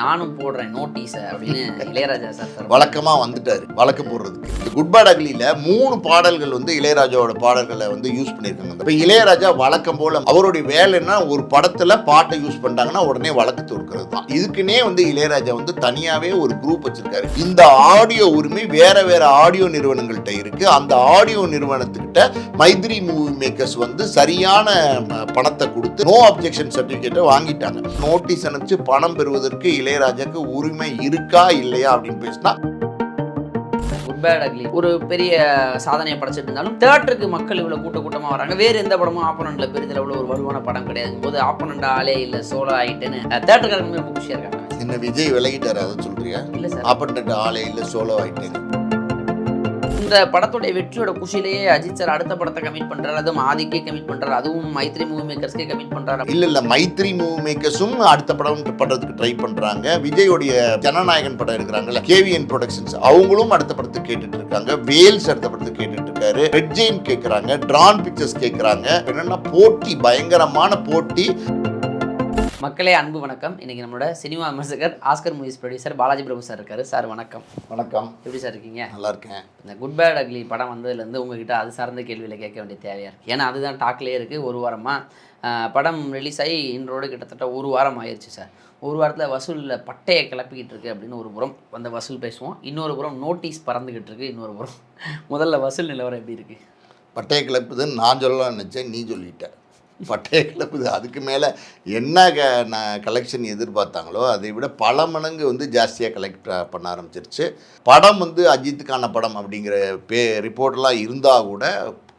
நானும் போடுறேன் நோட்டீஸை அப்படின்னு இளையராஜா சார் வழக்கமா வந்துட்டாரு. வழக்கு போடுறதுக்கு. இந்த குட் பேட் அக்லியில மூணு பாடல்கள் வந்து இளையராஜாவோட பாடல்களை வந்து யூஸ் பண்ணியிருக்காங்க. இப்போ இளையராஜா வழக்கம் போல அவருடைய வேலைன்னா ஒரு படத்துல பாட்டை யூஸ் பண்ணிட்டாங்கன்னா உடனே வழக்கு தொடுக்கிறது தான். இதுக்குன்னே வந்து இளையராஜா வந்து தனியாவே ஒரு குரூப் வச்சிருக்காரு. இந்த ஆடியோ உரிமை வேற வேற ஆடியோ நிறுவனங்கள்ட்ட இருக்கு. அந்த ஆடியோ நிறுவனத்துக்கிட்ட மைத்ரி மூவி மேக்கர்ஸ் வந்து சரியான பணத்தை கொடுத்து நோ அப்ஜெக்ஷன் சர்டிபிகேட்டை வாங்கிட்டாங்க. நோட்டீஸ் அனுப்பிச்சு பணம் பெறுவதற்கு இளையராஜாக்கு உரிமை இருக்கா இல்லையா அப்படின்னு பேசினா ஒரு பெரிய சாதனையை படைச்சிட்டு இருந்தாலும் தேட்டருக்கு மக்கள் இவ்வளவு கூட்ட கூட்டமா வராங்க. வேற எந்த படமும் ஆப்பனண்ட்ல பெரிதளவுல ஒரு வலுவான படம் கிடையாது. போது ஆப்பனண்ட் ஆளே இல்ல சோலோ ஆயிட்டுன்னு தேட்டருக்காரங்க ரொம்ப குஷியா இருக்காங்க. என்ன விஜய் விலகிட்டாரு அதை சொல்றியா? இல்ல சார். ஆப்பர்டன்ட் ஆளே இல்லை சோலோ ஆயிட்டேன் இந்த படத்துடைய வெற்றியோட குஷிலேயே அஜித் சார் அடுத்த படத்தை கமிட் பண்றாரு. அதுவும் ஆதிக்கே கமிட் பண்றாரு. அதுவும் மைத்ரி மூவி மேக்கர்ஸ்க்கே கமிட் பண்றாரு. இல்ல இல்ல. மைத்ரி மூவி மேக்கர்ஸும் அடுத்த படம் பண்றதுக்கு ட்ரை பண்றாங்க. விஜயோடைய ஜனநாயகன் படம் இருக்கிறாங்கல்ல கேவிஎன் ப்ரொடக்ஷன்ஸ் அவங்களும் அடுத்த படத்தை கேட்டுட்டு இருக்காங்க. வேல்ஸ் அடுத்த படத்தை கேட்டுட்டு இருக்காரு. ரெட் ஜெயின் கேக்குறாங்க. டிரான் பிக்சர்ஸ் கேக்குறாங்க. என்னன்னா போட்டி பயங்கரமான போட்டி. மக்களே அன்பு வணக்கம். இன்னைக்கு நம்மளோட சினிமா விமர்சகர் Oscar movies producer Balaji Prabhu sir இருக்காரு. சார் வணக்கம். வணக்கம். எப்படி சார் இருக்கீங்க? நல்லா இருக்கேன். இந்த குட் பேட் அக்லி படம் வந்ததுலேருந்து உங்ககிட்ட அது சார்ந்த கேள்வியில் கேட்க வேண்டிய தேவையாக இருக்குது ஏன்னா அதுதான் டாக்லேயே இருக்குது ஒரு வாரமாக படம் ரிலீஸ் ஆகி இன்றோடு கிட்டத்தட்ட ஒரு வாரம் ஆயிடுச்சு சார் ஒரு வாரத்தில் வசூலில் பட்டையை கிளப்பிக்கிட்டு இருக்கு அப்படின்னு ஒரு புறம் அந்த வசூல் பேசுவோம். இன்னொரு புறம் நோட்டீஸ் பறந்துக்கிட்டு இருக்கு. இன்னொரு புறம். முதல்ல வசூல் நிலவரம் எப்படி இருக்குது பட்டய கிளப்புதுன்னு நான் சொல்லலாம்னு நினச்சேன். நீ சொல்லிட்ட. பட்டய கிளப்புது அதுக்கு மேலே என்ன க கலெக்ஷன் எதிர்பார்த்தாங்களோ அதை விட பல மடங்கு வந்து ஜாஸ்தியாக கலெக்ட் பண்ண ஆரம்பிச்சிருச்சு. படம் வந்து அஜித்துக்கான படம் அப்படிங்கிற பே ரிப்போர்ட்லாம் இருந்தால் கூட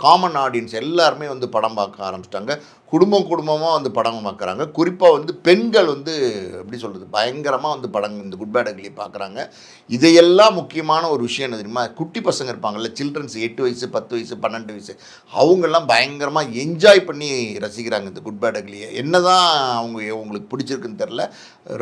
காமன் ஆடியன்ஸ் எல்லாருமே வந்து படம் பார்க்க ஆரம்பிச்சிட்டாங்க. குடும்பம் குடும்பமாக வந்து படம் பார்க்குறாங்க. குறிப்பாக வந்து பெண்கள் வந்து எப்படி சொல்கிறது பயங்கரமாக வந்து படம் இந்த குட் பேட் அக்லி பார்க்குறாங்க. இதையெல்லாம் முக்கியமான ஒரு விஷயம் என்ன தெரியுமா? குட்டி பசங்க இருப்பாங்கல்ல சில்ட்ரன்ஸ் எட்டு வயசு பத்து வயசு பன்னெண்டு வயசு அவங்கெல்லாம் பயங்கரமாக என்ஜாய் பண்ணி ரசிக்கிறாங்க இந்த குட் பேட் அக்லியை என்ன தான் அவங்க உங்களுக்கு பிடிச்சிருக்குன்னு தெரில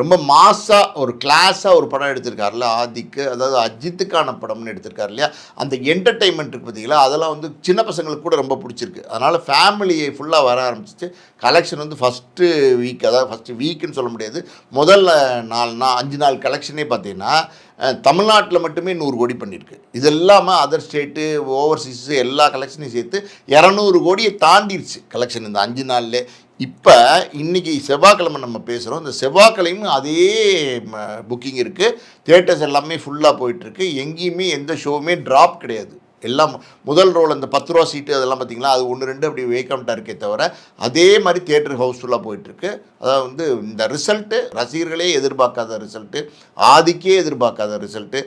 ரொம்ப மாஸாக ஒரு கிளாஸாக ஒரு படம் எடுத்திருக்காருல ஆதிக்கு அதாவது அஜித்துக்கான படம்னு எடுத்திருக்காரு இல்லையா? அந்த என்டர்டெயின்மெண்ட் இருக்கு பார்த்தீங்களா? அதெல்லாம் வந்து சின்ன பசங்க பசங்களுக்கு கூட ரொம்ப பிடிச்சிருக்கு. அதனால் ஃபேமிலியை ஃபுல்லாக வர ஆரம்பிச்சிச்சு. கலெக்ஷன் வந்து ஃபஸ்ட்டு வீக் அதாவது ஃபஸ்ட்டு வீக்குன்னு சொல்ல முடியாது. முதல்ல நாலு நாள் அஞ்சு நாள் கலெக்ஷனே பார்த்தீங்கன்னா தமிழ்நாட்டில் மட்டுமே நூறு கோடி பண்ணியிருக்கு இது இல்லாமல் அதர் ஸ்டேட்டு ஓவர்சீஸு எல்லா கலெக்ஷனையும் சேர்த்து இரநூறு கோடியை தாண்டிடுச்சு கலெக்ஷன் இந்த அஞ்சு நாள்லே. இப்போ இன்றைக்கி செவ்வாய்க்கிழமை நம்ம பேசுகிறோம் இந்த செவ்வாய்க்கிழமையும் அதே புக்கிங் இருக்குது தேட்டர்ஸ் எல்லாமே ஃபுல்லாக போயிட்டுருக்கு எங்கேயுமே எந்த ஷோவுமே ட்ராப் கிடையாது. எல்லாம் முதல் ரோல் அந்த பத்து ரூபா சீட்டு அதெல்லாம் பார்த்தீங்களா அது ஒன்று ரெண்டு அப்படி வேக்கம்ட்டாக இருக்கே தவிர அதே மாதிரி தியேட்டர் ஹவுஸ்ஃபுல்லாக போயிட்டுருக்கு. அதாவது வந்து இந்த ரிசல்ட்டு ரசிகர்களே எதிர்பார்க்காத ரிசல்ட்டு ஆதிக்கே எதிர்பார்க்காத ரிசல்ட்டு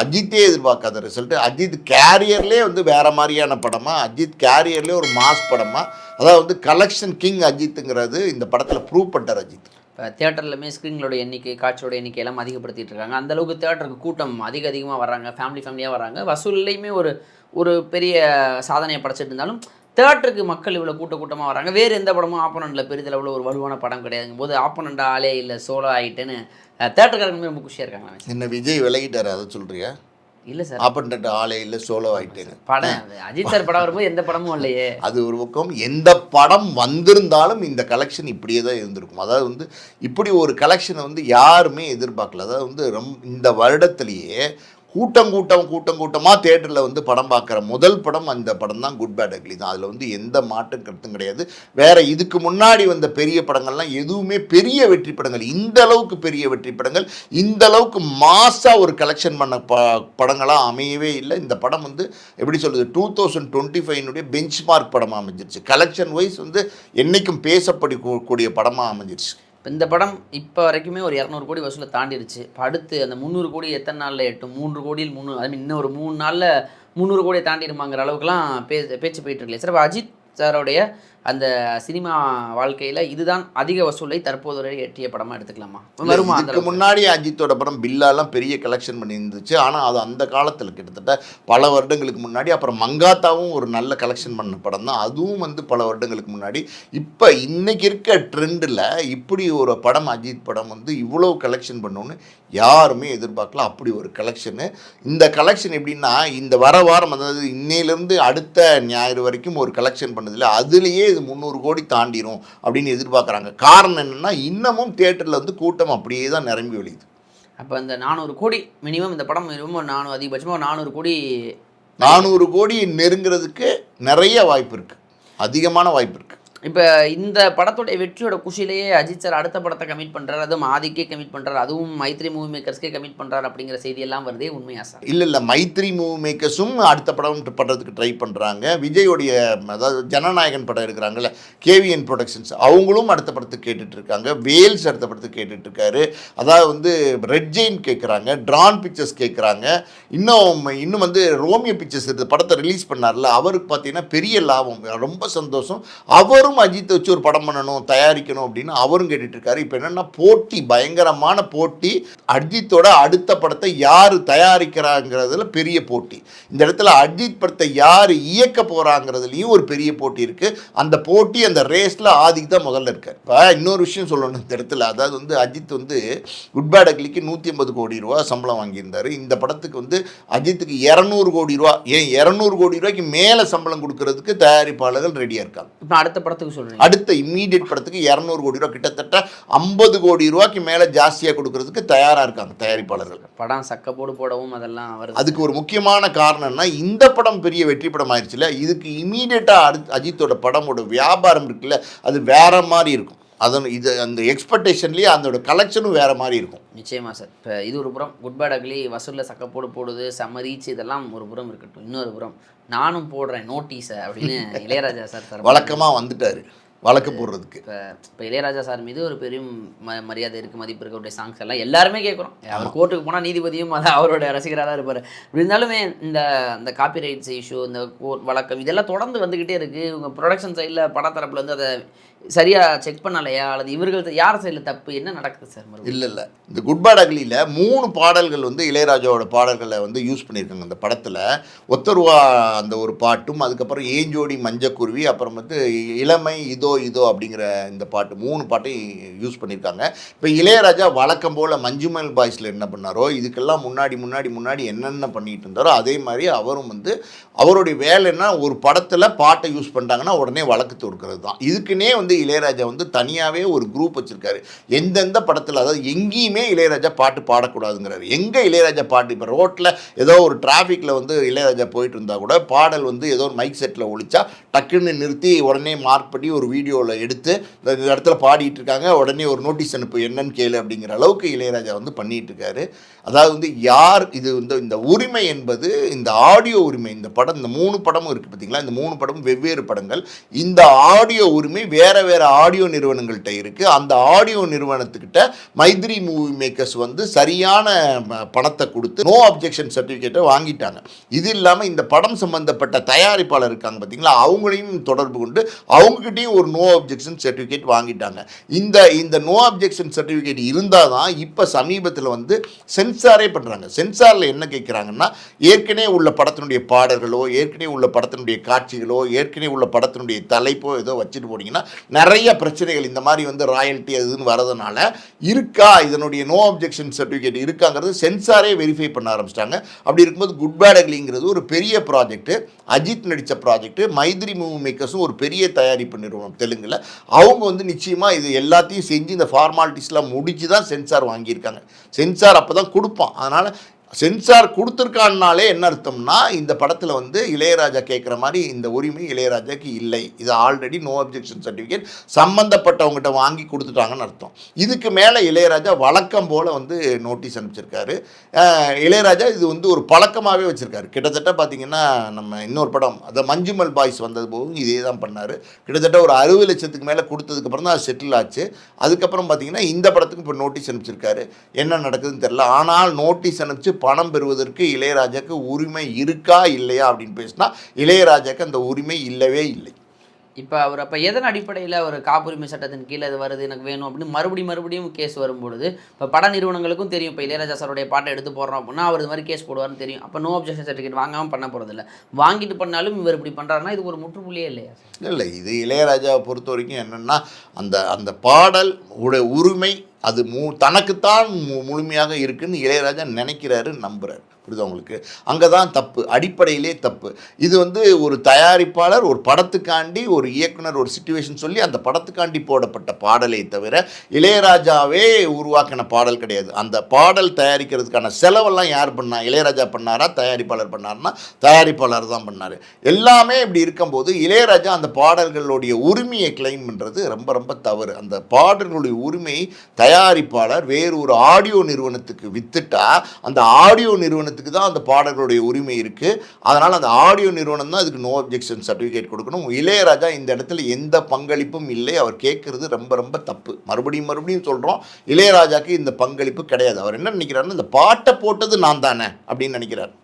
அஜித்தே எதிர்பார்க்காத ரிசல்ட்டு அஜித் கேரியர்லேயே வந்து வேறு மாதிரியான படமாக அஜித் கேரியர்லேயே ஒரு மாஸ் படமாக அதாவது வந்து கலெக்ஷன் கிங் அஜித்துங்கிறது இந்த படத்தில் ப்ரூவ் பண்ணிட்டார் அஜித். இப்போ தேட்டர்லையுமே ஸ்க்ரீன்களோட எண்ணிக்கை காட்சியோட எண்ணிக்கை எல்லாம் அதிகப்படுத்திட்டு இருக்காங்க. அந்த அளவுக்கு தேட்டருக்கு கூட்டம் அதிக அதிகமாக வர்றாங்க. ஃபேமிலி ஃபேமிலியாக வர்றாங்க. வசூல்லையுமே ஒரு ஒரு பெரிய சாதனையை படைச்சிட்டு இருந்தாலும் தேட்டருக்கு மக்கள் இவ்வளோ கூட்ட கூட்டமாக வராங்க வேறு எந்த படமும் ஆப்பனண்ட்ல பெரிதளவில் ஒரு வலுவான படம் கிடையாதுங்க போது ஆப்பனண்ட் ஆளே இல்லை சோலோ ஆகிட்டேன்னு தேட்டருக்காரங்களுமே ரொம்ப குஷியாக இருக்காங்க என்ன விஜய் விலகிட்டார் அதை சொல்கிறியா இல்லை சார். ஆப்பண்டன்ட் ஆளே இல்லை சோலோ ஆகிட்டேன்னு படம் அஜித் சார் படம் வரும்போது எந்த படமும் இல்லையே. அது ஒரு பக்கம் எந்த படம் வந்திருந்தாலும் இந்த கலெக்ஷன் இப்படியே தான் இருந்திருக்கும். அதாவது வந்து இப்படி ஒரு கலெக்ஷனை வந்து யாருமே எதிர்பார்க்கல. அதாவது வந்து ரொம்ப இந்த வருடத்திலேயே கூட்டம் கூட்டம் கூட்டம் கூட்டமாக தேட்டரில் வந்து படம் பார்க்குற முதல் படம் அந்த படம் தான் குட் பேட் அக்லி தான். அதில் வந்து எந்த மாற்றம் கருத்தும் கிடையாது. வேற இதுக்கு முன்னாடி வந்த பெரிய படங்கள்லாம் எதுவுமே பெரிய வெற்றி படங்கள் இந்த அளவுக்கு பெரிய வெற்றி படங்கள் இந்த அளவுக்கு மாசாக ஒரு கலெக்ஷன் பண்ண ப படங்களாக அமையவே இல்லை. இந்த படம் வந்து எப்படி சொல்கிறது டூ தௌசண்ட் டுவெண்ட்டி ஃபைவ்னுடைய பெஞ்ச் மார்க் படமாக அமைஞ்சிருச்சு. கலெக்ஷன் வைஸ் வந்து என்றைக்கும் பேசப்படி படமாக அமைஞ்சிருச்சு. இப்ப இந்த படம் இப்போ வரைக்குமே ஒரு இரநூறு கோடி வசூலை தாண்டிடுச்சு. அடுத்து அந்த முந்நூறு கோடி எத்தனை நாளில் எட்டும்? மூன்று கோடியில் மூணு ஐ மீன் இன்னும் ஒரு மூணு நாளில் முந்நூறு கோடியை தாண்டிடுமாங்கிற அளவுக்குலாம் பே பேச்சு போயிட்டு இருக்கு சார் அஜித் சாரோடைய அந்த சினிமா வாழ்க்கையில் இதுதான் அதிக வசூலை தற்போது வரை எட்டிய படமாக எடுத்துக்கலாமா? வருமா அளவுக்கு? முன்னாடி அஜித்தோட படம் பில்லாலாம் பெரிய கலெக்ஷன் பண்ணி இருந்துச்சு ஆனால் அது அந்த காலத்தில் கிட்டத்தட்ட பல வருடங்களுக்கு முன்னாடி அப்புறம் மங்காத்தாவும் ஒரு நல்ல கலெக்ஷன் பண்ண படம் தான். அதுவும் வந்து பல வருடங்களுக்கு முன்னாடி. இப்போ இன்னைக்கு இருக்க ட்ரெண்டில் இப்படி ஒரு படம் அஜித் படம் வந்து இவ்வளோ கலெக்ஷன் பண்ணணும்னு யாருமே எதிர்பார்க்கல. அப்படி ஒரு கலெக்ஷனு இந்த கலெக்ஷன் எப்படின்னா இந்த வர வாரம் அதாவது இன்னையிலேருந்து அடுத்த ஞாயிறு வரைக்கும் ஒரு கலெக்ஷன் பண்ணதில்ல அதுலேயே இது முந்நூறு கோடி தாண்டிரும் அப்படின்னு எதிர்பார்க்குறாங்க. காரணம் என்னென்னா இன்னமும் தேட்டரில் வந்து கூட்டம் அப்படியே தான் நிரம்பி வழியுது அப்போ இந்த நானூறு கோடி மினிமம் இந்த படம் மினிமம் நானூறு அதிகபட்சமாக நானூறு கோடி நானூறு கோடி நெருங்கிறதுக்கு நிறைய வாய்ப்பு இருக்குது அதிகமான வாய்ப்பு இருக்குது இப்போ இந்த படத்துடைய வெற்றியோட குஷிலேயே அஜித் சார் அடுத்த படத்தை கமிட் பண்ணுறாரு அதுவும் ஆதிக்கே கமிட் பண்ணுறாரு அதுவும் மைத்ரி மூவி மேக்கர்ஸ்க்கே கமிட் பண்ணுறாரு அப்படிங்கிற செய்தியெல்லாம் வருதே உண்மையா சார் இல்லை இல்லை மைத்ரி மூவி மேக்கர்ஸும் அடுத்த படம் பண்ணுறதுக்கு ட்ரை பண்ணுறாங்க விஜயோடைய அதாவது ஜனநாயகன் படம் இருக்கிறாங்கல்ல கேவிஎன் ப்ரொடக்ஷன்ஸ் அவங்களும் அடுத்த படத்துக்கு கேட்டுட்டு இருக்காங்க. வேல்ஸ் அடுத்த படத்துக்கு கேட்டுட்டு இருக்காரு. அதாவது வந்து ரெட் ஜெயின் கேட்குறாங்க ட்ரான் பிக்சர்ஸ் கேட்குறாங்க இன்னும் இன்னும் வந்து ரோமியோ பிக்சர்ஸ் படத்தை ரிலீஸ் பண்ணார்ல அவருக்கு பார்த்தீங்கன்னா பெரிய லாபம். ரொம்ப சந்தோஷம். அவர் அவரும் அஜித்தை வச்சு ஒரு படம் பண்ணணும் தயாரிக்கணும் அப்படின்னு அவரும் கேட்டுட்ருக்காரு. இப்போ என்னென்னா போட்டி பயங்கரமான போட்டி. அஜித்தோட அடுத்த படத்தை யார் தயாரிக்கிறாங்கிறதுல பெரிய போட்டி. இந்த இடத்துல அஜித் படத்தை யார் இயக்க போகிறாங்கிறதுலையும் ஒரு பெரிய போட்டி இருக்குது அந்த போட்டி அந்த ரேஸில் ஆதிக்கு தான் முதல்ல இருக்கார். இப்போ இன்னொரு விஷயம் சொல்லணும். இந்த இடத்துல அதாவது வந்து அஜித் வந்து குட் பேட் அக்லிக்கு நூற்றி ஐம்பது கோடி ரூபா சம்பளம் வாங்கியிருந்தார். இந்த படத்துக்கு வந்து அஜித்துக்கு இரநூறு கோடி ரூபா. ஏன் இரநூறு கோடி ரூபாய்க்கு மேலே சம்பளம் கொடுக்கறதுக்கு தயாரிப்பாளர்கள் ரெடியாக இருக்காங்க. இப்போ அடுத்த படத்தை படத்துக்கு சொல்கிறீங்க அடுத்த இம்மீடியட் படத்துக்கு இரநூறு கோடி ரூபா கிட்டத்தட்ட ஐம்பது கோடி ரூபாய்க்கு மேலே ஜாஸ்தியாக கொடுக்கறதுக்கு தயாராக இருக்காங்க தயாரிப்பாளர்கள். படம் சக்கப்போடு போடவும் அதெல்லாம் வருது. அதுக்கு ஒரு முக்கியமான காரணம்னா இந்த படம் பெரிய வெற்றி படம் ஆயிடுச்சுல இதுக்கு இமீடியட்டாக அடுத்து அஜித்தோட படமோட வியாபாரம் இருக்குல்ல அது வேற மாதிரி இருக்கும். அதன் இது அந்த எக்ஸ்பெக்டேஷன்லேயே அதோட கலெக்ஷனும் வேற மாதிரி இருக்கும். நிச்சயமா சார். இப்போ இது ஒரு புறம் குட் பேட் அக்லி வசூலில் சக்கப்போடு போடுது செம்ம ரீச் இதெல்லாம் ஒரு புறம் இருக்கட்டும். இன்னொரு புறம் நானும் போடுறேன் நோட்டீஸை அப்படின்னு இளையராஜா சார் சார் வழக்கமாக வந்துட்டாரு வழக்கு போடுறதுக்கு. இப்போ இப்போ இளையராஜா சார் மீது ஒரு பெரிய ம மரியாதை இருக்குது மதிப்பு இருக்கக்கூடிய சாங்ஸ் எல்லாம் எல்லாருமே கேட்குறோம் அவர் கோர்ட்டுக்கு போனால் நீதிபதியும் அது அவரோட ரசிகராக தான் இருப்பார். இப்படி இருந்தாலுமே இந்த இந்த காப்பிரைட்ஸ் இஷ்யூ இந்த கோர்ட் வழக்கம் இதெல்லாம் தொடர்ந்து வந்துக்கிட்டே இருக்குது இவங்க ப்ரொடக்ஷன் சைடில் படத்தரப்புல வந்து அதை சரியாக செக் பண்ணலையா? அல்லது இவர்கள் யார் சைடில் தப்பு? என்ன நடக்குது சார் இல்லை இல்லை. இந்த குட் பேட் அக்லியில் மூணு பாடல்கள் வந்து இளையராஜாவோட பாடல்களை வந்து யூஸ் பண்ணியிருக்காங்க. அந்த படத்தில் ஒத்தருவா அந்த ஒரு பாட்டும் அதுக்கப்புறம் ஏஞ்சோடி மஞ்சக்குருவி அப்புறம் வந்து இளமை இதோ இதோ அப்படிங்கிற இந்த பாட்டு மூணு பாட்டையும் யூஸ் பண்ணியிருக்காங்க. இப்போ இளையராஜா வழக்கம் போல் மஞ்சுமல் பாய்ஸில் என்ன பண்ணாரோ இதுக்கெல்லாம் முன்னாடி முன்னாடி முன்னாடி என்னென்ன பண்ணிகிட்டு இருந்தாரோ அதே மாதிரி அவரும் வந்து அவருடைய வேலைன்னா ஒரு படத்தில் பாட்டை யூஸ் பண்ணிட்டாங்கன்னா உடனே வழக்கு தொடுக்கிறது தான். இதுக்குன்னே வந்து இளையராஜா வந்து தனியாகவே ஒரு குரூப் வச்சுருக்காரு. எந்தெந்த படத்தில் அதாவது எங்கேயுமே இளையராஜா பாட்டு பாடக்கூடாதுங்கிறாரு. எங்கே இளையராஜா பாட்டு? இப்போ ரோட்டில் ஏதோ ஒரு டிராஃபிக்கில் வந்து இளையராஜா போயிட்டு இருந்தால் கூட பாடல் வந்து ஏதோ ஒரு மைக் செட்டில் ஒழிச்சா டக்குன்னு நிறுத்தி உடனே மார்க் பண்ணி ஒரு வீடியோவில் எடுத்து இந்த இந்த இடத்துல பாடிட்டு இருக்காங்க. உடனே ஒரு நோட்டீஸ் அனுப்பு என்னன்னு கேளு அப்படிங்கிற அளவுக்கு இளையராஜா வந்து பண்ணிட்டு இருக்காரு. அதாவது வந்து யார் இது வந்து இந்த உரிமை என்பது இந்த ஆடியோ உரிமை இந்த படம் இந்த மூணு படமும் இருக்குது பார்த்தீங்களா இந்த மூணு படமும் வெவ்வேறு படங்கள். இந்த ஆடியோ உரிமை வேற வேற ஆடியோ நிறுவனங்கள்கிட்ட இருக்குது அந்த ஆடியோ நிறுவனத்துக்கிட்ட மைத்ரி மூவி மேக்கர்ஸ் வந்து சரியான பணத்தை கொடுத்து நோ அப்ஜெக்ஷன் சர்டிஃபிகேட்டை வாங்கிட்டாங்க. இது இல்லாமல் இந்த படம் சம்பந்தப்பட்ட தயாரிப்பாளர் இருக்காங்க பார்த்தீங்களா அவங்களையும் தொடர்பு கொண்டு அவங்ககிட்டயும் ஒரு நோ அப்ஜெக்ஷன் சர்டிஃபிகேட் வாங்கிட்டாங்க. இந்த இந்த நோ அப்ஜெக்ஷன் சர்டிஃபிகேட் இருந்தால் தான் இப்போ சமீபத்தில் வந்து சென்சாரே பண்ணுறாங்க சென்சாரில் என்ன கேட்குறாங்கன்னா ஏற்கனவே உள்ள படத்தினுடைய பாடல்களோ ஏற்கனவே உள்ள படத்தினுடைய காட்சிகளோ ஏற்கனவே உள்ள படத்தினுடைய தலைப்போ ஏதோ வச்சுட்டு போனீங்கன்னா நிறைய பிரச்சனைகள் இந்த மாதிரி வந்து ராயல்ட்டி அதுன்னு வரதுனால இருக்கா? இதனுடைய நோ அப்ஜெக்ஷன் சர்டிஃபிகேட் இருக்காங்கிறது சென்சாரே வெரிஃபை பண்ண ஆரம்பிச்சிட்டாங்க. அப்படி இருக்கும்போது குட் பேட் அக்லிங்கிறது ஒரு பெரிய ப்ராஜெக்ட் அஜித் நடித்த ப்ராஜெக்ட் மைத்ரி மூவி மேக்கர்ஸும் ஒரு பெரிய தயாரிப்பு நிறுவனம் தெலுங்கில். அவங்க வந்து நிச்சயமாக இது எல்லாத்தையும் செஞ்சு இந்த ஃபார்மாலிட்டிஸ்லாம் முடிச்சு தான் சென்சார் வாங்கியிருக்காங்க. சென்சார் அப்போ தான் கொடுப்பான். அதனால் சென்சார் கொடுத்துருக்கான்னாலே என்ன அர்த்தம்னா இந்த படத்தில் வந்து இளையராஜா கேட்குற மாதிரி இந்த உரிமை இளையராஜாக்கு இல்லை. இது ஆல்ரெடி நோ அப்ஜெக்ஷன் சர்டிஃபிகேட் சம்மந்தப்பட்டவங்ககிட்ட வாங்கி கொடுத்துட்டாங்கன்னு அர்த்தம். இதுக்கு மேலே இளையராஜா வழக்கம் போல் வந்து நோட்டீஸ் அனுப்பிச்சிருக்காரு. இளையராஜா இது வந்து ஒரு பழக்கமாகவே வச்சுருக்காரு. கிட்டத்தட்ட பார்த்தீங்கன்னா நம்ம இன்னொரு படம் அதை மஞ்சுமல் பாய்ஸ் வந்தது போதும் இதே தான் பண்ணார். கிட்டத்தட்ட ஒரு அறுபது லட்சத்துக்கு மேலே கொடுத்ததுக்கப்புறம் தான் அது செட்டில் ஆச்சு. அதுக்கப்புறம் பார்த்தீங்கன்னா இந்த படத்துக்கு இப்போ நோட்டீஸ் அனுப்பிச்சிருக்காரு. என்ன நடக்குதுன்னு தெரியல. ஆனால் நோட்டீஸ் அனுப்பிச்சு பணம் பெறுவதற்கு இளையராஜாக்கு உரிமை இருக்கா இல்லையா அப்படின்னு பேசினா இளையராஜாக்கு அந்த உரிமை இல்லவே இல்லை. இப்போ அவர் அப்போ எதன் அடிப்படையில் ஒரு காப்புரிமை சட்டத்தின் கீழே இது வருது எனக்கு வேணும் அப்படின்னு மறுபடியும் மறுபடியும் கேஸ் வரும்பொழுது இப்போ பட நிறுவனங்களுக்கும் தெரியும். இப்போ இளையராஜா சாருடைய பாட்டை எடுத்து போடுறோம் அப்படின்னா அவர் இது மாதிரி கேஸ் போடுவார்னு தெரியும். அப்போ நோ அப்ஜெக்ஷன் சர்டிஃபிகேட் வாங்காமல் பண்ண போகிறதில்ல வாங்கிட்டு பண்ணாலும் இவர் இப்படி பண்ணுறாருன்னா இது ஒரு முற்றுப்புள்ளியே இல்லையா இல்லை இது இளையராஜாவை பொறுத்த வரைக்கும் என்னென்னா அந்த அந்த பாடல் உடைய உரிமை அது மு தனக்குத்தான் மு முழுமையாக இருக்குன்னு இளையராஜா நினைக்கிறாரு நம்புறாரு. புரியுதா உங்களுக்கு? அங்கே தான் தப்பு அடிப்படையிலே தப்பு. இது வந்து ஒரு தயாரிப்பாளர் ஒரு படத்துக்காண்டி ஒரு இயக்குனர் ஒரு சுச்சுவேஷன் சொல்லி அந்த படத்துக்காண்டி போடப்பட்ட பாடலை தவிர இளையராஜாவே உருவாக்கின பாடல் கிடையாது. அந்த பாடல் தயாரிக்கிறதுக்கான செலவெல்லாம் யார் பண்ணா? இளையராஜா பண்ணாரா? தயாரிப்பாளர் பண்ணாருன்னா தயாரிப்பாளர் தான் பண்ணார். எல்லாமே இப்படி இருக்கும்போது இளையராஜா அந்த பாடல்களுடைய உரிமையை கிளைம் பண்ணுறது ரொம்ப ரொம்ப தவறு. அந்த பாடல்களுடைய உரிமையை தயாரிப்பாளர் வேறு ஒரு ஆடியோ நிறுவனத்துக்கு வித்துட்டா அந்த ஆடியோ நிறுவனத்துக்கு தான் அந்த பாடல்களுடைய உரிமை இருக்குது அதனால் அந்த ஆடியோ நிறுவனம் தான் அதுக்கு நோ அப்ஜெக்ஷன் சர்டிஃபிகேட் கொடுக்கணும். இளையராஜா இந்த இடத்துல எந்த பங்களிப்பும் இல்லை. அவர் கேட்குறது ரொம்ப ரொம்ப தப்பு. மறுபடியும் மறுபடியும் சொல்கிறோம் இளையராஜாக்கு இந்த பங்களிப்பு கிடையாது. அவர் என்ன நினைக்கிறாருன்னு இந்த பாட்டை போட்டது நான் தானே அப்படின்னு நினைக்கிறார்.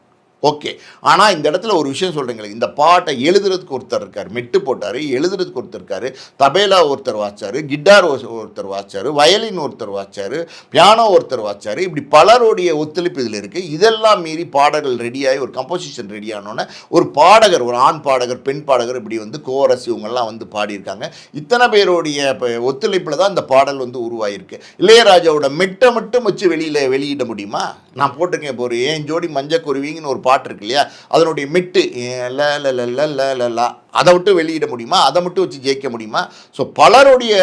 ஓகே. ஆனால் இந்த இடத்துல ஒரு விஷயம் சொல்கிறீங்களே இந்த பாட்டை எழுதுறதுக்கு ஒருத்தர் இருக்கார். மெட்டு போட்டார் எழுதுறதுக்கு ஒருத்தர் இருக்கார். தபேலா ஒருத்தர் வாச்சார் கிட்டார் ஒருத்தர் வாச்சார் வயலின் ஒருத்தர் வாச்சார் பியானோ ஒருத்தர் வாச்சார் இப்படி பலருடைய ஒத்துழைப்பு இதில் இருக்குது இதெல்லாம் மீறி பாடல்கள் ரெடியாகி ஒரு கம்போசிஷன் ரெடி ஆனோன்னே ஒரு பாடகர் ஒரு ஆண் பாடகர் பெண் பாடகர் இப்படி வந்து கோரஸ் இவங்கெல்லாம் வந்து பாடியிருக்காங்க. இத்தனை பேருடைய இப்போ ஒத்துழைப்பில் தான் இந்த பாடல் வந்து உருவாயிருக்கு. இளையராஜாவோட மெட்டை மட்டும் வச்சு வெளியில் வெளியிட முடியுமா? நான் போட்டிருக்கேன் இப்போ ஒரு ஏன் ஜோடி மஞ்சக்குருவிங்கன்னு ஒரு பாட்டு இருக்கு இல்லையா? அதனுடைய மிட்டு ல ல ல ல ல ல ல அதை மட்டும் வெளியிட முடியுமா? அதை மட்டும் வச்சு ஜெயிக்க முடியுமா? ஸோ பலருடைய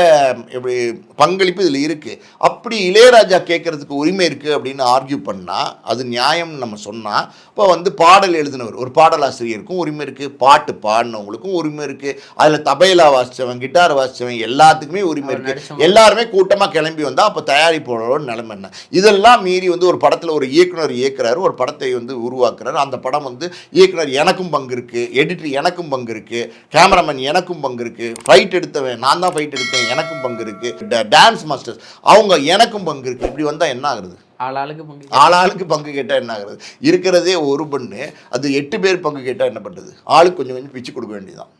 எப்படி பங்களிப்பு இதில் இருக்குது அப்படி இளையராஜா கேட்குறதுக்கு உரிமை இருக்குது அப்படின்னு ஆர்கியூ பண்ணால் அது நியாயம்னு நம்ம சொன்னால் இப்போ வந்து பாடல் எழுதினவர் ஒரு பாடலாசிரியருக்கும் உரிமை இருக்குது பாட்டு பாடினவங்களுக்கும் உரிமை இருக்குது அதில் தபைலா வாசித்தவன் கிட்டார் வாசித்தவன் எல்லாத்துக்குமே உரிமை இருக்குது. எல்லாருமே கூட்டமாக கிளம்பி வந்தால் அப்போ தயாரிப்பாளரோட நிலைமை என்ன? இதெல்லாம் மீறி வந்து ஒரு படத்தில் ஒரு இயக்குனர் இயக்குறாரு ஒரு படத்தை வந்து உருவாக்குறாரு. அந்த படம் வந்து இயக்குனர் எனக்கும் பங்கு இருக்குது எடிட்டர் எனக்கும் பங்கு இருக்குது கேமராமேன் எனக்கும் பங்கு இருக்குது ஃபைட் எடுத்தவன் நான் தான் ஃபைட் எடுத்தேன் எனக்கும் பங்கு இருக்குது டான்ஸ் மாஸ்டர்ஸ் அவங்க எனக்கும் பங்கு இருக்குது இப்படி வந்தால் என்ன ஆகுறது? ஆளாளுக்கு பங்கு ஆளாளுக்கு பங்கு கேட்டால் என்ன ஆகுறது? இருக்கிறதே ஒரு பண்ணு அது எட்டு பேர் பங்கு கேட்டால் என்ன பண்ணுறது ஆளுக்கு கொஞ்சம் கொஞ்சம் பிச்சு கொடுக்க வேண்டியதான்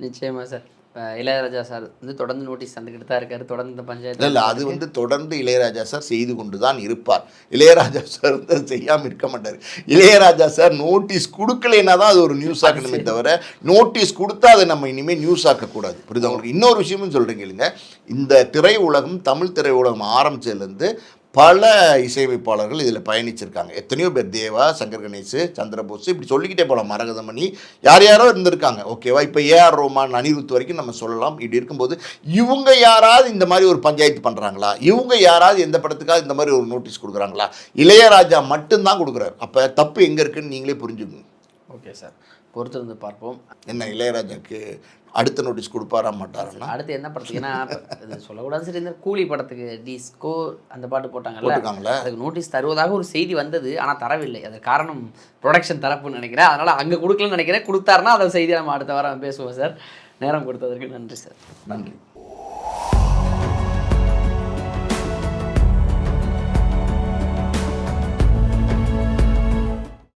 நிச்சயமா சார். இப்போ இளையராஜா சார் வந்து தொடர்ந்து நோட்டீஸ் தந்துக்கிட்டு தான் இருக்காரு தொடர்ந்து இந்த பஞ்சாயத்து இல்லை அது வந்து தொடர்ந்து இளையராஜா சார் செய்து கொண்டு தான் இருப்பார். இளையராஜா சார் வந்து அதை செய்யாமல் இருக்க மாட்டார். இளையராஜா சார் நோட்டீஸ் கொடுக்கலைன்னா தான் அது ஒரு நியூஸ் ஆக்கணுமே தவிர நோட்டீஸ் கொடுத்தா அதை நம்ம இனிமேல் நியூஸ் ஆக்கக்கூடாது. புரியுதா? உங்களுக்கு இன்னொரு விஷயமும் சொல்கிறீங்க இல்லைங்க இந்த திரையுலகம் தமிழ் திரையுலகம் ஆரம்பிச்சதுலேருந்து பல இசையமைப்பாளர்கள் இதில் பயணிச்சிருக்காங்க. எத்தனையோ பேர் தேவா சங்கர் கணேஷ் சந்திரபோஸ் இப்படி சொல்லிக்கிட்டே போகலாம். மரகதமணி யார் யாரோ இருந்திருக்காங்க. ஓகேவா இப்போ ஏஆர் ரோமான் அனிருத் வரைக்கும் நம்ம சொல்லலாம். இப்படி இருக்கும்போது இவங்க யாராவது இந்த மாதிரி ஒரு பஞ்சாயத்து பண்ணுறாங்களா இவங்க யாராவது எந்த படத்துக்காக இந்த மாதிரி ஒரு நோட்டீஸ் கொடுக்குறாங்களா? இளையராஜா மட்டும்தான் கொடுக்குறாரு. அப்போ தப்பு எங்கே இருக்குன்னு நீங்களே புரிஞ்சுக்கணும். ஓகே சார் பொறுத்திருந்து பார்ப்போம். என்ன இளையராஜாக்கு அடுத்த நோட்டீஸ் கொடுப்பாரா மாட்டாருன்னா அடுத்து என்ன படத்துக்கு? ஏன்னா சொல்லக்கூடாது. சரி இந்த கூலி படத்துக்கு டிஸ்கோ அந்த பாட்டு போட்டாங்கல்ல அதுக்கு நோட்டீஸ் தருவதாக ஒரு செய்தி வந்தது ஆனால் தரவில்லை. அது காரணம் ப்ரொடக்ஷன் தரப்புன்னு நினைக்கிறேன். அதனால் அங்கே கொடுக்கலன்னு நினைக்கிறேன். கொடுத்தாருன்னா அதை செய்தி நம்ம அடுத்த வாரம் பேசுவோம் சார். நேரம் கொடுத்ததற்கு நன்றி சார். நன்றி.